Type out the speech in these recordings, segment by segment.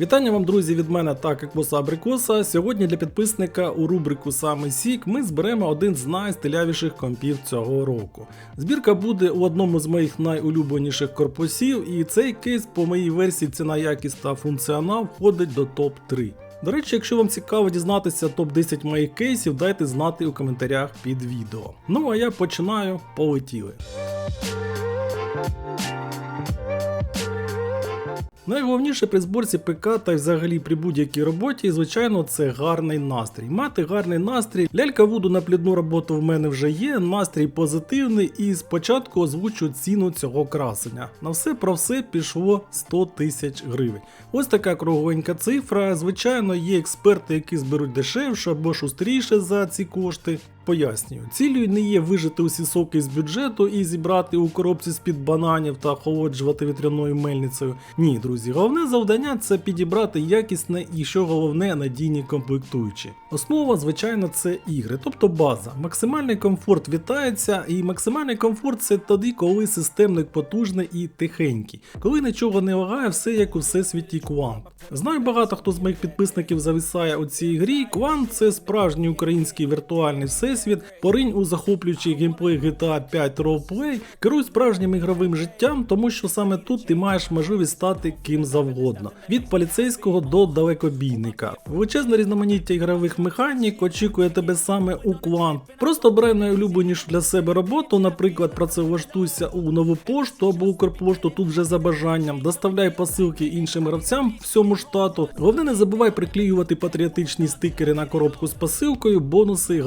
Вітання вам, друзі, від мене так як Абрикоса. Сьогодні для підписника у рубрику Саме Сік ми зберемо один з найстилявіших компів цього року. Збірка буде у одному з моїх найулюбленіших корпусів, і цей кейс по моїй версії ціна якість та функціонал входить до топ 3 До речі, якщо вам цікаво дізнатися топ 10 моїх кейсів, дайте знати у коментарях під відео. Ну а я починаю, полетіли. Найголовніше при зборці ПК та й взагалі при будь-якій роботі, звичайно, це гарний настрій. Мати гарний настрій. Лялька Вуду на плідну роботу в мене вже є, настрій позитивний, і спочатку озвучу ціну цього красення. На все про все пішло 100 тисяч гривень. Ось така кругленька цифра. Звичайно, є експерти, які зберуть дешевше або шустріше за ці кошти. Пояснюю, цілею не є вижити усі соки з бюджету і зібрати у коробці з-під бананів та охолоджувати вітряною мельницею. Ні, друзі, головне завдання це підібрати якісне і що головне надійні комплектуючі. Основа, звичайно, це ігри, тобто база. Максимальний комфорт вітається, і максимальний комфорт це тоді, коли системник потужний і тихенький, коли нічого не лагає, все як у всесвіті Quant. Знаю, багато хто з моїх підписників зависає у цій грі. Quant – це справжній український віртуальний всесвіт, поринь у захоплюючий геймплей GTA 5 Roleplay, керуй справжнім ігровим життям, тому що саме тут ти маєш можливість стати ким завгодно, від поліцейського до далекобійника. Величезне різноманіття ігрових механік очікує тебе саме у Quant. Просто обирай найулюбленішу для себе роботу, наприклад, працевлаштуйся у нову пошту або Укрпошту тут вже за бажанням, доставляй посилки іншим гравцям всьому штату. Головне, не забувай приклеювати патріотичні стикери на коробку з посилкою, бонуси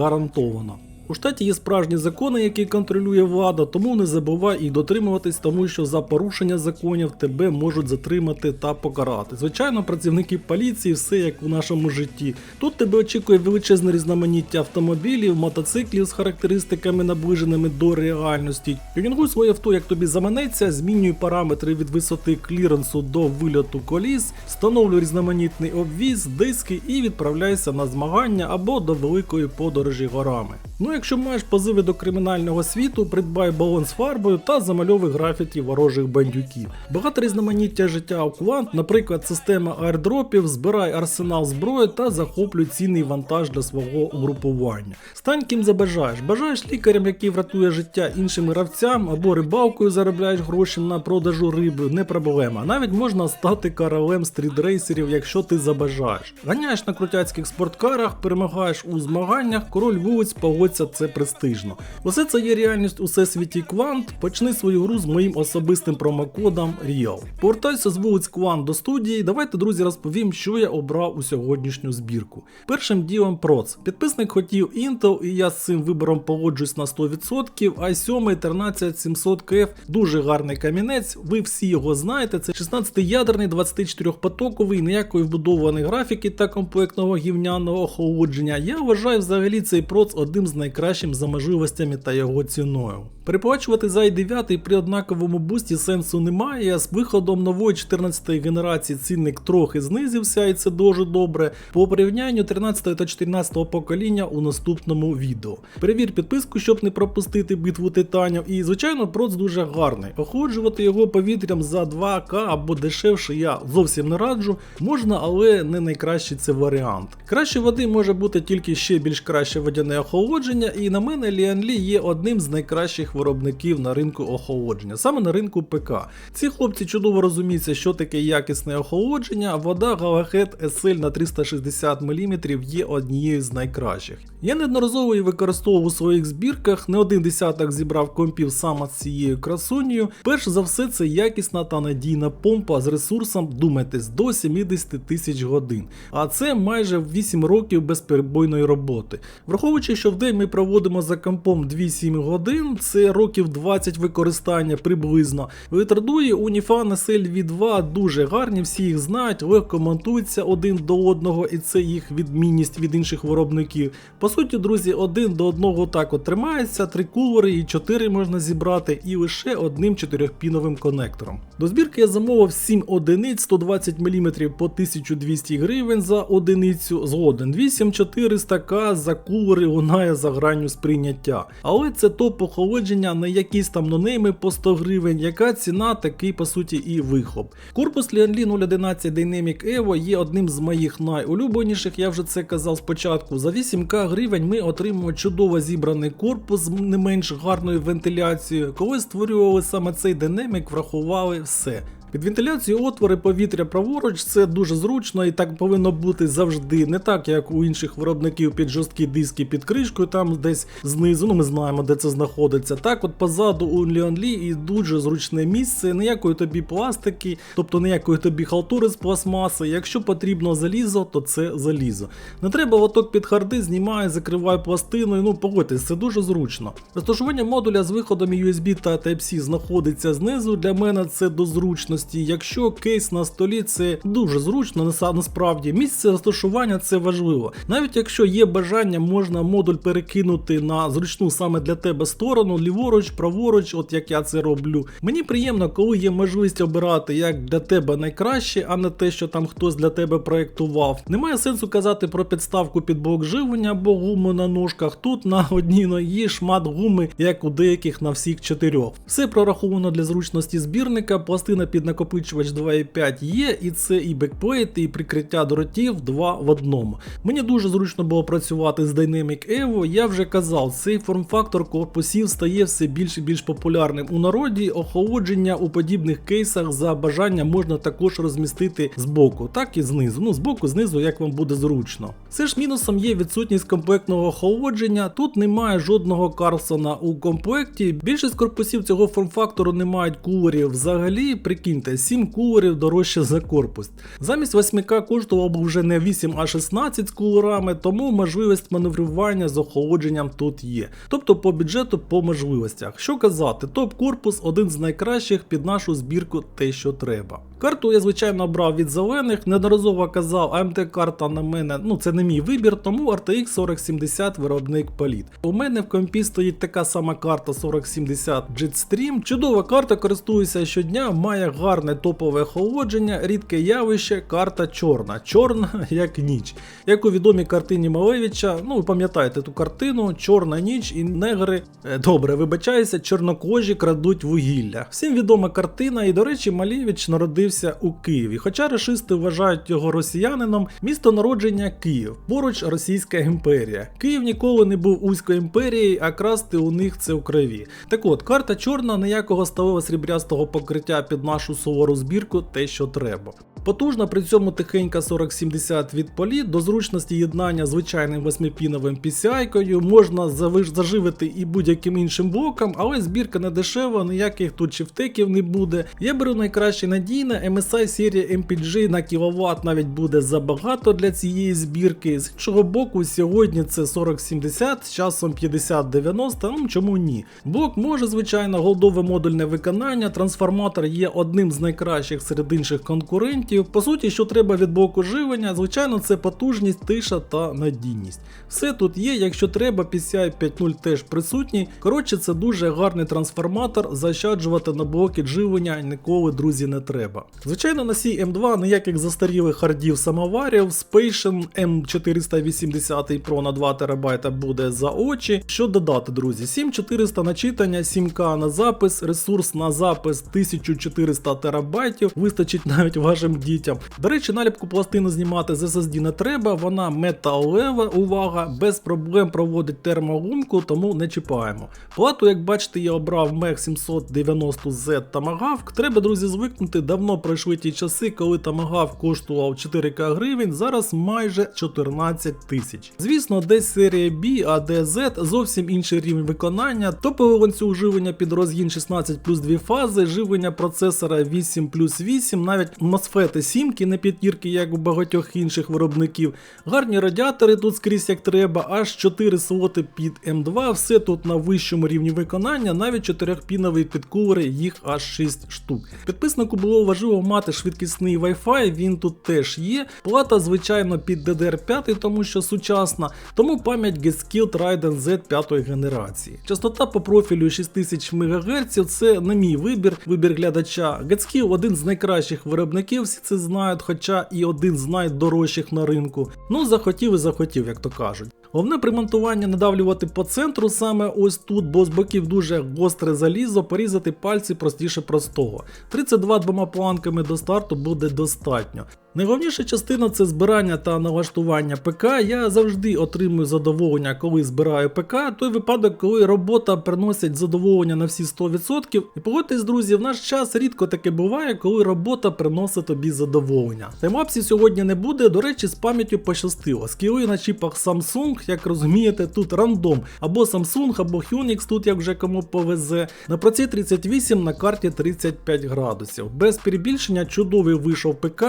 гарантовано. У штаті є справжні закони, які контролює влада, тому не забувай їх дотримуватись, тому що за порушення законів тебе можуть затримати та покарати. Звичайно, працівники поліції, все як у нашому житті. Тут тебе очікує величезне різноманіття автомобілів, мотоциклів з характеристиками наближеними до реальності. Тюнінгуй своє авто, як тобі заманеться, змінюй параметри від висоти кліренсу до вильоту коліс, встановлюй різноманітний обвіз, диски і відправляйся на змагання або до великої подорожі горами. Ну, якщо маєш позиви до кримінального світу, придбай балон з фарбою та замальовуй графіті ворожих бандюків. Багато різноманіття життя у Квант, наприклад, система аердропів, збирай арсенал зброї та захоплюй цінний вантаж для свого угрупування. Стань ким забажаєш. Бажаєш лікарем, який врятує життя іншим гравцям, або рибалкою заробляєш гроші на продажу риби, не проблема. Навіть можна стати королем стрітрейсерів, якщо ти забажаєш. Ганяєш на крутяцьких спорткарах, перемагаєш у змаганнях, король вулиць погодься це престижно. Усе це є реальність у всесвіті Квант. Почни свою гру з моїм особистим промокодом REAL. Повертайся з вулиць Квант до студії. Давайте, друзі, розповім, що я обрав у сьогоднішню збірку. Першим ділом проц. Підписник хотів Intel, і я з цим вибором погоджуюсь на 100%. i7 13700KF дуже гарний камінець. Ви всі його знаєте. Це 16-ядерний, 24-потоковий, ніякої вбудованої графіки та комплектного гівняного охолодження. Я вважаю взагалі цей проц одним з найкращим за можливостями та його ціною. Переплачувати за i9 при однаковому бусті сенсу немає, з виходом нової 14-ї генерації цінник трохи знизився, і це дуже добре. По порівнянню 13 та 14 покоління у наступному відео. Перевір підписку, щоб не пропустити битву титанів. І, звичайно, проц дуже гарний. Охолоджувати його повітрям за 2К або дешевше я зовсім не раджу. Можна, але не найкращий це варіант. Краще води може бути тільки ще більш краще водяне охолодження, і на мене Ліанлі є одним з найкращих виробників на ринку охолодження, саме на ринку ПК. Ці хлопці чудово розуміються, що таке якісне охолодження, вода Galahad SL на 360 мм є однією з найкращих. Я неодноразово її використовував у своїх збірках, не один десяток зібрав компів саме з цією красунею. Перш за все, це якісна та надійна помпа з ресурсом, думайтесь, до 70 тисяч годин. А це майже 8 років безперебойної роботи. Враховуючи, що в день ми проводимо за компом 2-7 годин, це років 20 використання приблизно. Витрадує Unifan SL V2 дуже гарні, всі їх знають, легко монтуються один до одного, і це їх відмінність від інших виробників. По суті, друзі, один до одного так тримається, три кулери і чотири можна зібрати, і лише одним чотирьохпіновим конектором. До збірки я замовив 7 одиниць 120 мм по 1200 гривень за одиницю. Згоден 8400к за кулери лунає за гранню сприйняття. Але це топ охолодження, не якісь там нонейми по 100 гривень, яка ціна, такий по суті і вихоп. Корпус Lianli 011 Dynamic Evo є одним з моїх найулюбленіших, я вже це казав спочатку. За 8к гривень ми отримуємо чудово зібраний корпус з не менш гарною вентиляцією. Коли створювали саме цей динамік, врахували все. Під вентиляцією отвори повітря праворуч це дуже зручно і так повинно бути завжди. Не так, як у інших виробників під жорсткі диски під кришкою, там десь знизу. Ну ми знаємо, де це знаходиться. Так, от позаду у Ліонлі і дуже зручне місце, ніякої тобі пластики, тобто ніякої тобі халтури з пластмаси. Якщо потрібно залізо, то це залізо. Не треба лоток під харди, знімає, закриває пластиною. Ну погодьтесь, це дуже зручно. Розташування модуля з виходом USB та Type-C знаходиться знизу. Для мене це до зручності. Якщо кейс на столі, це дуже зручно, насправді. Місце розташування це важливо. Навіть якщо є бажання, можна модуль перекинути на зручну саме для тебе сторону, ліворуч, праворуч, от як я це роблю. Мені приємно, коли є можливість обирати як для тебе найкраще, а не те, що там хтось для тебе проєктував. Немає сенсу казати про підставку під блок живлення або гуму на ножках. Тут на одній ногі шмат гуми, як у деяких на всіх чотирьох. Все прораховано для зручності збірника, пластина під накопичувач 2.5 є, і це і бекплейт, і прикриття дротів два в одному. Мені дуже зручно було працювати з Dynamic Evo. Я вже казав, цей форм-фактор корпусів стає все більш і більш популярним у народі. Охолодження у подібних кейсах за бажання можна також розмістити збоку, так і знизу. Ну, збоку, знизу, як вам буде зручно. Все ж мінусом є відсутність комплектного охолодження. Тут немає жодного Карлсона у комплекті. Більшість корпусів цього форм-фактору не мають кулерів. Взагалі, прикиньте, 7 кулерів дорожче за корпус. Замість 8К коштував би вже не 8, а 16 з кулерами, тому можливість маневрування з охолодженням тут є. Тобто по бюджету, по можливостях. Що казати, топ-корпус один з найкращих під нашу збірку те, що треба. Карту я, звичайно, брав від зелених, неодноразово казав, AMT карта на мене, ну це не мій вибір, тому RTX 4070 виробник Політ. У мене в компі стоїть така сама карта 4070 Jetstream. Чудова карта, користуюся щодня, має гарне топове охолодження, рідке явище, карта чорна. Чорна як ніч. Як у відомій картині Малевича, ну ви пам'ятаєте ту картину, чорна ніч і негри, е, добре, вибачаюся, чорнокожі крадуть вугілля. Всім відома картина, і до речі, Малевич народився у Києві. Хоча решисти вважають його росіянином, місто народження Київ, поруч Російська імперія. Київ ніколи не був узькою імперією, а красти у них це в крові. Так от, карта чорна, ніякого сталево срібрястого покриття під нашу сувору збірку, те, що треба. Потужна при цьому тихенька 4070 від полі, до зручності єднання звичайним восьмипіновим PCI-кою, можна заживити і будь-яким іншим блоком, але збірка не дешева, ніяких тут чифтеків не буде. Я беру найкраще надійне, MSI серія MPG на кіловат навіть буде забагато для цієї збірки. З іншого боку, сьогодні це 4070, з часом 5090, ну чому ні. Блок може, звичайно, голдове модульне виконання, трансформатор є одним з найкращих серед інших конкурентів. По суті, що треба від блоку живлення, звичайно, це потужність, тиша та надійність. Все тут є, якщо треба, PCI 5.0 теж присутній. Коротше, це дуже гарний трансформатор, заощаджувати на блоки живлення ніколи, друзі, не треба. Звичайно, на цій M2 ніяких застарілих хардів самоварів, Spation M480 Pro на 2 ТБ буде за очі. Що додати, друзі? 7400 на читання, 7К на запис, ресурс на запис 1400 ТБ, вистачить навіть вашим дітям. До речі, наліпку пластини знімати з SSD не треба, вона металева, увага, без проблем проводить термогумку, тому не чіпаємо. Плату, як бачите, я обрав MEC 790Z Tomahawk. Треба, друзі, звикнути, давно пройшли ті часи, коли Tomahawk коштував 4К гривень, зараз майже 14 тисяч. Звісно, десь серія B, а де Z зовсім інший рівень виконання, топовий ланцюг живлення під розгін 16 плюс 2 фази, живлення процесора 8 плюс 8, навіть MOSFET 7 не п'ятірки, як у багатьох інших виробників. Гарні радіатори тут скрізь як треба, аж 4 слоти під М2, все тут на вищому рівні виконання, навіть 4-пінові підкулери, їх аж 6 штук. Підписнику було важливо мати швидкісний Wi-Fi, він тут теж є. Плата, звичайно, під DDR5, тому що сучасна, тому пам'ять Trident Z 5 генерації. Частота по профілю 6000 МГц це не мій вибір, вибір глядача. Гацьків один з найкращих виробників, всі це знають, хоча і один з найдорожчих на ринку. Ну, захотів і захотів, як то кажуть. Головне при монтуванні надавлювати по центру саме ось тут, бо з боків дуже гостре залізо, порізати пальці простіше простого. 32 двома планками до старту буде достатньо. Найголовніша частина це збирання та налаштування ПК. Я завжди отримую задоволення, коли збираю ПК. Той випадок, коли робота приносить задоволення на всі 100%. І погодьтесь, друзі, в наш час рідко таке буває, коли робота приносить тобі задоволення. Таймапсів сьогодні не буде. До речі, з пам'яттю пощастило. Скіли на чіпах Samsung, як розумієте, тут рандом. Або Samsung, або Hynix, тут як вже кому повезе. На проці 38 на карті 35 градусів. Без перебільшення чудовий вийшов ПК,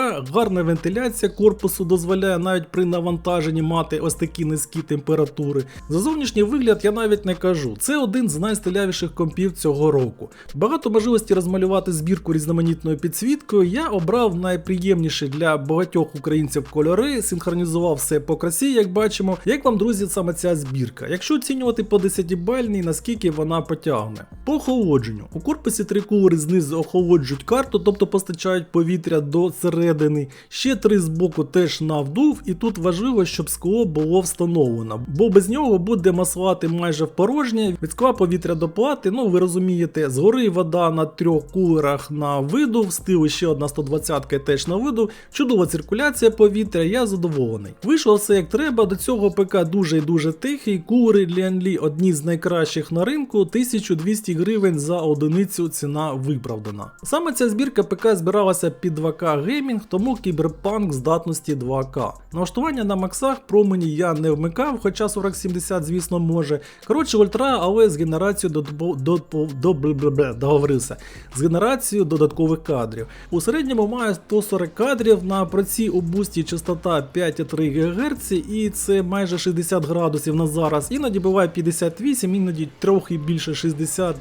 гарна вентиляція корпусу дозволяє навіть при навантаженні мати ось такі низькі температури. За зовнішній вигляд я навіть не кажу. Це один з найстилявіших компів цього року. Багато можливостей розмалювати збірку різноманітною підсвіткою. Я обрав найприємніші для багатьох українців кольори, синхронізував все по красі, як бачимо. Як вам, друзі, саме ця збірка? Якщо оцінювати по 10-бальній, наскільки вона потягне? По охолодженню. У корпусі три кулери знизу охолоджують карту, тобто постачають повітря до середини. Ще три з боку теж навдув, і тут важливо, щоб скло було встановлено, бо без нього буде маслати майже в порожнє. Від скла повітря до плати, ну ви розумієте, згори вода на трьох кулерах на видув, стили ще одна 120 теж на видув. Чудова циркуляція повітря, я задоволений. Вийшло все як треба. До цього ПК дуже і дуже тихий. Кулери Ліанлі одні з найкращих на ринку, 1200 гривень за одиницю ціна виправдана. Саме ця збірка ПК збиралася під 2К геймінг, тому кіберпанк здатності 2К. Налаштування на максах промені я не вмикав, хоча 4070, звісно, може. Коротше, ультра, але з генерацією до, договорився. З генерацією додаткових кадрів. У середньому має 140 кадрів на проці у бусті частота 5,3 ГГц, і це майже 60 градусів на зараз. Іноді буває 58, іноді трохи більше 60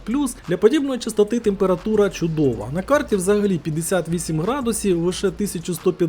Для подібної частоти температура чудова. На карті взагалі 58 градусів, лише 1150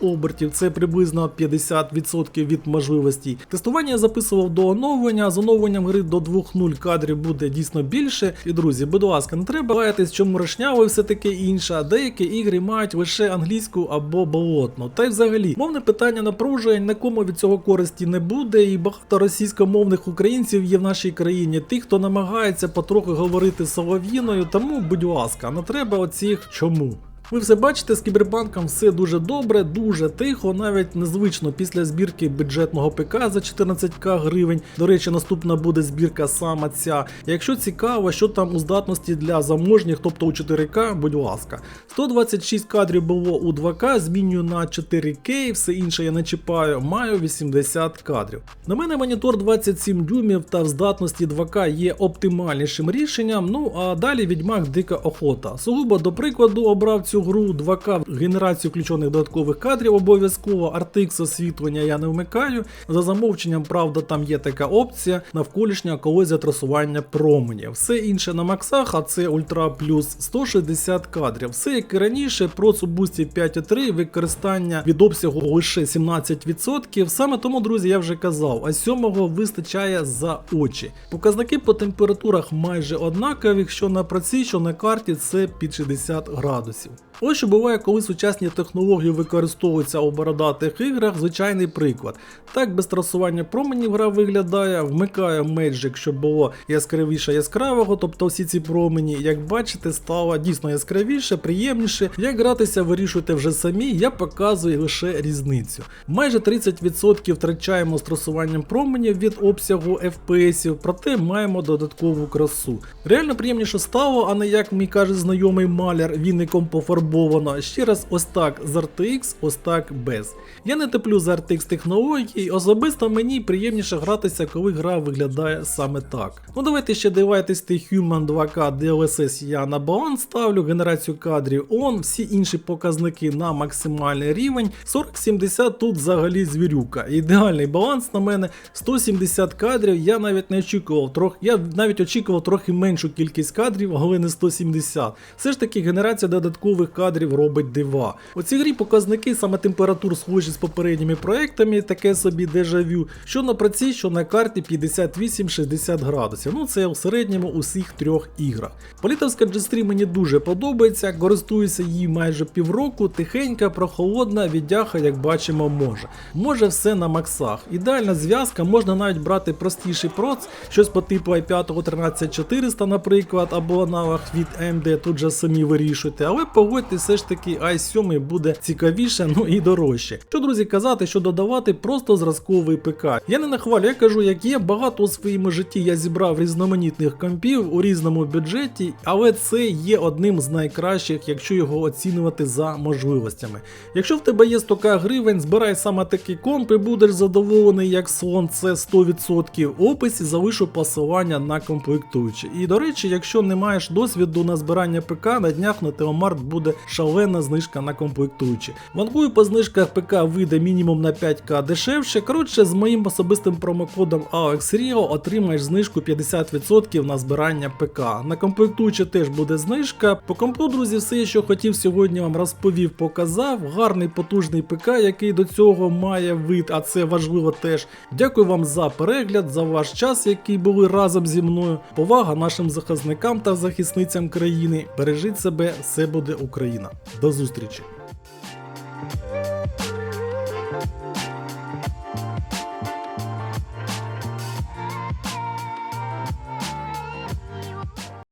обертів, це приблизно 50% від можливостей. Тестування я записував до оновлення. З оновленням гри до 2.0 кадрів буде дійсно більше. І друзі, будь ласка, не треба боятись, чому рашняво все таке інше. А деякі ігри мають лише англійську або болотну. Та й взагалі, мовне питання напружує, нікому від цього користі не буде, і багато російськомовних українців є в нашій країні. Тих, хто намагається потроху говорити солов'їною, тому, будь ласка, не треба оцих чому. Ви все бачите, з кібербанком все дуже добре, дуже тихо, навіть незвично після збірки бюджетного ПК за 14к гривень. До речі, наступна буде збірка саме ця. Якщо цікаво, що там у здатності для заможніх, тобто у 4К, будь ласка. 126 кадрів було у 2К, змінюю на 4К, все інше я не чіпаю, маю 80 кадрів. На мене монітор 27 дюймів та в здатності 2К є оптимальнішим рішенням. Ну а далі відьмак дика охота. Сугубо до прикладу обрав цю гру 2К генерацію включених додаткових кадрів обов'язково. RTX освітлення я не вмикаю. За замовченням, правда, там є така опція навколишнього колезія трасування променів. Все інше на максах, а це Ультра плюс 160 кадрів. Все як і раніше, про Бусті 5.3 використання від обсягу лише 17%. Саме тому, друзі, я вже казав, а 7 вистачає за очі. Показники по температурах майже однакові, що на праці, що на карті, це під 60 градусів. Ось що буває, коли сучасні технології використовуються у бородатих іграх, звичайний приклад. Так без трасування променів гра виглядає, вмикає Magic, щоб було яскравіше яскравого, тобто всі ці промені, як бачите, стало дійсно яскравіше, приємніше. Як гратися, вирішуйте вже самі, я показую лише різницю. Майже 30% втрачаємо з трасуванням променів від обсягу FPS, проте маємо додаткову красу. Реально приємніше стало, а не як мій каже знайомий маляр, він і віником пофарбовано. Ще раз, ось так з RTX, ось так без. Я не теплю за RTX технології, особисто мені приємніше гратися, коли гра виглядає саме так. Ну давайте ще дивайтесь ти Human 2K DLSS я на баланс ставлю, генерацію кадрів on, всі інші показники на максимальний рівень. 4070 тут взагалі звірюка. Ідеальний баланс на мене 170 кадрів. Я навіть не очікував трохи. Я навіть очікував трохи меншу кількість кадрів, але не 170. Все ж таки генерація додаткових цікавих кадрів робить дива. У цій грі показники саме температур схожі з попередніми проектами, таке собі дежавю, що на праці, що на карті 58-60 градусів. Ну це в середньому у всіх трьох іграх. Політовська G3 мені дуже подобається, користуюся її майже півроку, тихенька, прохолодна, віддяха, як бачимо, може. Може все на максах. Ідеальна зв'язка, можна навіть брати простіший проц, щось по типу i5 13400, наприклад, або аналог від AMD, тут же самі вирішуйте. Але погодьте, все ж таки i7 буде цікавіше, ну і дорожче. Що, друзі, казати, що додавати просто зразковий ПК. Я не нахвалю, я кажу, як є, багато у своєму житті я зібрав різноманітних компів у різному бюджеті, але це є одним з найкращих, якщо його оцінювати за можливостями. Якщо в тебе є 100к гривень, збирай саме такі комп і будеш задоволений як слон, це 100%. В описі залишу посилання на комплектуючі. І до речі, якщо не маєш досвіду на збирання ПК, на днях на Телемарт буде шалена знижка на комплектуючі. Вангую по знижках ПК вийде мінімум на 5к дешевше. Коротше, з моїм особистим промокодом AlexRio отримаєш знижку 50% на збирання ПК. На комплектуючі теж буде знижка. По комплу, друзі, все, що хотів сьогодні вам розповів, показав. Гарний потужний ПК, який до цього має вид, а це важливо теж. Дякую вам за перегляд, за ваш час, який були разом зі мною. Повага нашим захисникам та захисницям країни. Бережіть себе, все буде Україна. До зустрічі!